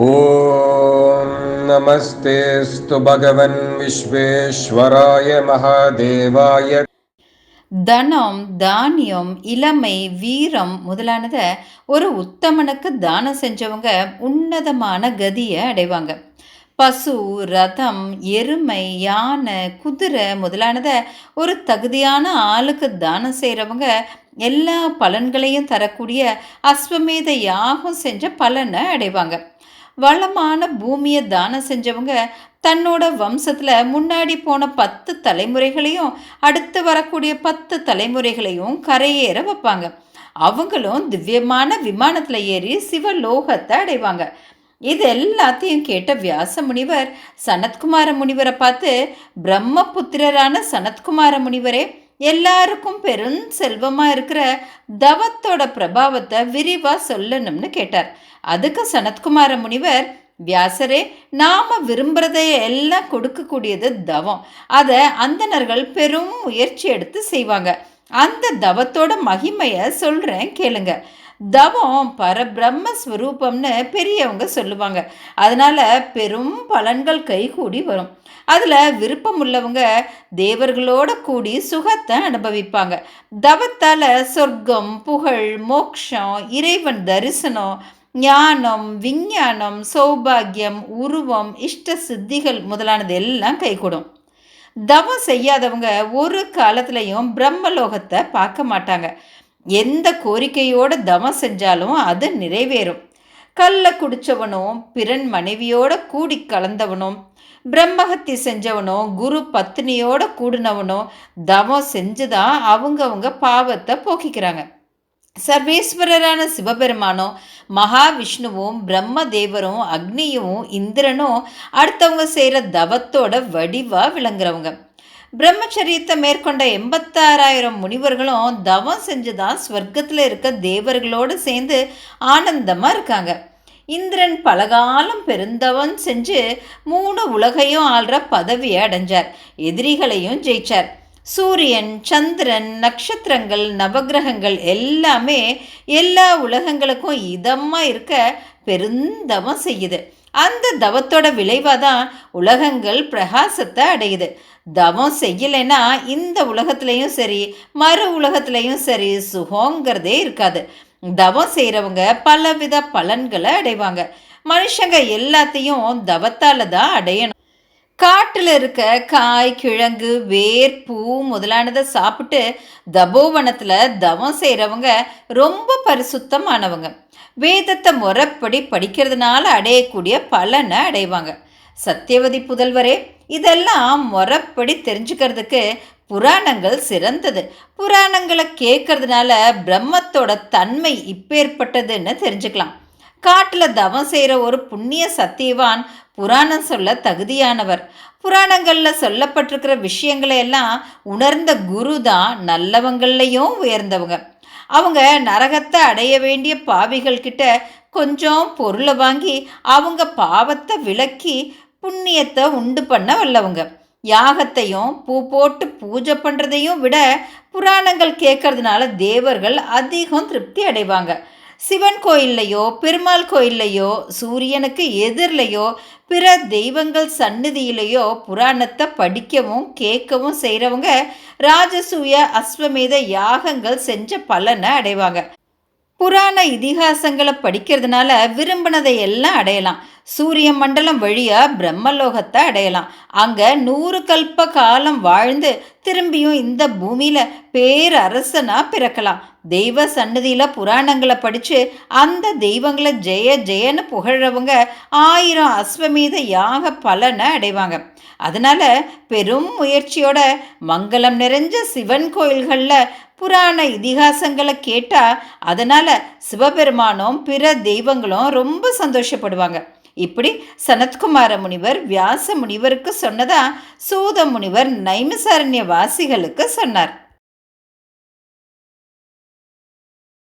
ॐ नमस्तेऽस्तु भगवन् विश्वेश्वराय महादेवाय தனம் தானியம் இளமை வீரம் முதலானத ஒரு உத்தமனுக்கு தானம் செஞ்சவங்க உன்னதமான கதியை அடைவாங்க பசு ரதம் எருமை யானை குதிரை முதலானத ஒரு தகுதியான ஆளுக்கு தானம் செய்கிறவங்க எல்லா பலன்களையும் தரக்கூடிய அஸ்வமேத யாகம் செஞ்ச பலனை அடைவாங்க வளமான பூமியை தானம் செஞ்சவங்க தன்னோட வம்சத்தில் முன்னாடி போன பத்து தலைமுறைகளையும் அடுத்து வரக்கூடிய பத்து தலைமுறைகளையும் கரையேற வைப்பாங்க. அவங்களும் திவ்யமான விமானத்தில் ஏறி சிவலோகத்தை அடைவாங்க. இது எல்லாத்தையும் கேட்ட வியாச முனிவர் சனத்குமார முனிவரை பார்த்து பிரம்மபுத்திரரான சனத்குமார முனிவரே எல்லாருக்கும் பெரும் செல்வமாக இருக்கிற தவத்தோட பிரபாவத்தை விரிவாக சொல்லணும்னு கேட்டார். அதுக்கு சனத்குமார முனிவர் வியாசரே நாம் விரும்புறதை எல்லாம் கொடுக்கக்கூடியது தவம். அதை அந்தணர்கள் பெரும் முயற்சி எடுத்து செய்வாங்க. அந்த தவத்தோட மகிமையை சொல்கிறேன் கேளுங்க. தவம் பரபிரம்ம ஸ்வரூபம்னு பெரியவங்க சொல்லுவாங்க. அதனால் பெரும் பலன்கள் கைகூடி வரும். அதில் விருப்பம் உள்ளவங்க தேவர்களோட கூடி சுகத்தை அனுபவிப்பாங்க. தவத்தால் சொர்க்கம் புகழ் மோக்ஷம் இறைவன் தரிசனம் ஞானம் விஞ்ஞானம் சௌபாகியம் உருவம் இஷ்ட சித்திகள் முதலானது எல்லாம் கைகூடும். தவம் செய்யாதவங்க ஒரு காலத்துலையும் பிரம்மலோகத்தை பார்க்க மாட்டாங்க. எந்த கோரிக்கையோட தவம் செஞ்சாலும் அது நிறைவேறும். கல்ல குடித்தவனும் பிறன் மனைவியோட கூடி கலந்தவனும் பிரம்மஹத்தி செஞ்சவனும் குரு பத்னியோட கூடினவனும் தவம் செஞ்சுதான் அவங்கவுங்க பாவத்தை போக்கிக்கிறாங்க. சர்வேஸ்வரரான சிவபெருமானும் மகாவிஷ்ணுவும் பிரம்மதேவரும் அக்னியும் இந்திரனும் அடுத்தவங்க செய்கிற தவத்தோட வடிவாக விளங்குறவங்க. பிரம்மச்சரியத்தை மேற்கொண்ட எண்பத்தாறாயிரம் முனிவர்களும் தவம் செஞ்சு தான் ஸ்வர்க்கத்தில் இருக்க தேவர்களோடு சேர்ந்து ஆனந்தமாக இருக்காங்க. இந்திரன் பலகாலம் பெருந்தவன் செஞ்சு மூணு உலகையும் ஆள்ற பதவியை அடைஞ்சார். எதிரிகளையும் ஜெயிச்சார். சூரியன் சந்திரன் நட்சத்திரங்கள் நவகிரகங்கள் எல்லாமே எல்லா உலகங்களுக்கும் இதமாக இருக்க பெருந்தவம் செய்யுது. அந்த தவத்தோட விளைவாக தான் உலகங்கள் பிரகாசத்தை அடையுது. தவம் செய்யலைன்னா இந்த உலகத்துலேயும் சரி மறு உலகத்துலேயும் சரி சுகங்கிறதே இருக்காது. தவம் செய்கிறவங்க பலவித பலன்களை அடைவாங்க. மனுஷங்க எல்லாத்தையும் தவத்தால் தான் அடையணும். காட்டில் இருக்க காய் கிழங்கு வேர் பூ முதலானதை சாப்பிட்டு தபோவனத்தில் தவம் செய்கிறவங்க ரொம்ப பரிசுத்தமானவங்க. வேதத்தை முறைப்படி படிக்கிறதுனால அடையக்கூடிய பலனை அடைவாங்க. சத்தியவதி புதல்வரே இதெல்லாம் முறப்படி தெரிஞ்சுக்கிறதுக்கு புராணங்கள் சிறந்தது. புராணங்களை கேட்கறதுனால பிரம்மத்தோட தன்மை இப்பேற்பட்டதுன்னு தெரிஞ்சுக்கலாம். காட்டில் தவம் செய்கிற ஒரு புண்ணிய சத்தியவான் புராணம் சொல்ல தகுதியானவர். புராணங்களில் சொல்லப்பட்டிருக்கிற விஷயங்களை எல்லாம் உணர்ந்த குரு தான் நல்லவங்கள்லையும் உயர்ந்தவங்க. அவங்க நரகத்தை அடைய வேண்டிய பாவிகள் கிட்ட கொஞ்சம் பொருளை வாங்கி அவங்க பாவத்தை விலக்கி புண்ணியத்தை உண்டு பண்ண வல்லவங்க. யாகத்தையும் பூ போட்டு பூஜை பண்ணுறதையும் விட புராணங்கள் கேட்கறதுனால தேவர்கள் அதிகம் திருப்தி அடைவாங்க. சிவன் கோயில்லையோ பெருமாள் கோயில்லையோ சூரியனுக்கு எதிரிலையோ பிற தெய்வங்கள் சந்நிதியிலையோ புராணத்தை படிக்கவும் கேட்கவும் செய்கிறவங்க ராஜசூய அஸ்வமேத யாகங்கள் செஞ்ச பலனை அடைவாங்க. புராண இதிகாசங்களை படிக்கிறதுனால விரும்பினதை எல்லாம் அடையலாம். சூரிய மண்டலம் வழியாக பிரம்மலோகத்தை அடையலாம். அங்கே நூறு கல்ப காலம் வாழ்ந்து திரும்பியும் இந்த பூமியில் பேரரசனாக பிறக்கலாம். தெய்வ சன்னதியில் புராணங்களை படித்து அந்த தெய்வங்களை ஜெய ஜெயன்னு புகழவங்க ஆயிரம் அஸ்வமீத யாக பலனை அடைவாங்க. அதனால் பெரும் முயற்சியோட மங்களம் நிறைஞ்ச சிவன் கோயில்களில் புராண இதிகாசங்களை கேட்டால் அதனால் சிவபெருமானும் பிற தெய்வங்களும் ரொம்ப சந்தோஷப்படுவாங்க. இப்படி சனத்குமார முனிவர் வியாச முனிவருக்கு சொன்னதா சூத முனிவர் நைமிசாரண்ய வாசிகளுக்கு சொன்னார்.